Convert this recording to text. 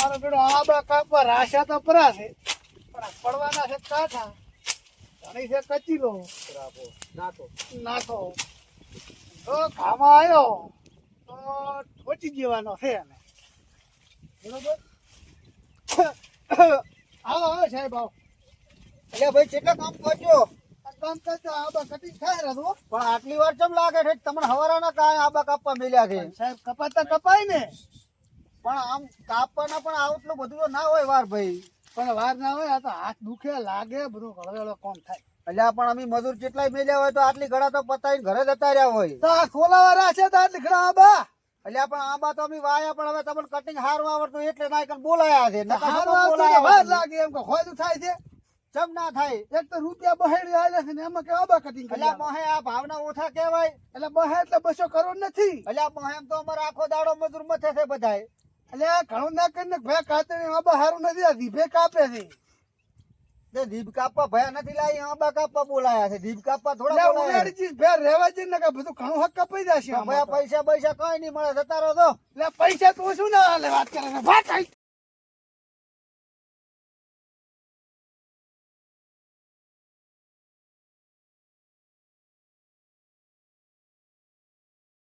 મારો બેડો આબા કાપવા રાશા તો પરા છે. પણ આ પડવાના છે કાઠા. ઘણી છે કચીલો નાખો. તો ખામાં આવ્યો તો ઠોચી જવાનો છે એને. બરોબર? આવો આવો સાહેબ આવો. એટલે ભાઈ કેટલા કામ કરજો? આ કામ કરતા આબા કટિંગ થાય રહ્યો પણ આટલી વાર કેમ લાગે છે તમને હવારાના કાંઈ આબા કાપવા મળ્યા છે? સાહેબ કપાતા કપાય ને. પણ આમ કાપવાના પણ આટલું બધું ના હોય વાર ભાઈ. પણ વાર ના હોય આ તો હાથ દુખે લાગે બધું હળવેળો કોમ થાય? એટલે પણ અમે મજૂર કેટલાય મેલ્યા હોય તો આટલી ઘડા તો પતાવીને ઘરે જતા રહ્યા હોય. તો આ ખોલાવાળા છે તો આટલી ઘડા આબા. એટલે પણ આંબા તો અમે વાયા પણ હવે તમને કટિંગ હારું આવડતું એટલે ના કઈ બોલાયા છે. વાર લાગે એમ કે ખોયલું થાય છે. ચમ ના થાય. એક તો રૂપિયા બહેડી આલે છે ને એમાં કે આબા કટિંગ એટલે આલો. આ ભાવના ઓછા કહેવાય. એટલે બહે એટલે બસો કરોડ નથી. એટલે આ એમ તો અમારો આખો દાડો મજૂર મથે છે બધાય. એટલે ઘણું ના કરીને ભાઈ કાતે આબા હારું નથી આ દીભે કાપે છે. તે દીપ કાપવા ભયા નથી લાવી આંબા કાપવા બોલાયા છે. દીપ કાપવા થોડા બોલાયા ઉનાળી ચીજ ભાઈ રહેવા જઈને કે બધું ઘણું હક કપાઈ જશે ભાઈ. પૈસા પૈસા કઈ નહીં મળે જતા રહો તો એટલે પૈસા તો શું ના લે વાત કરે આઈ.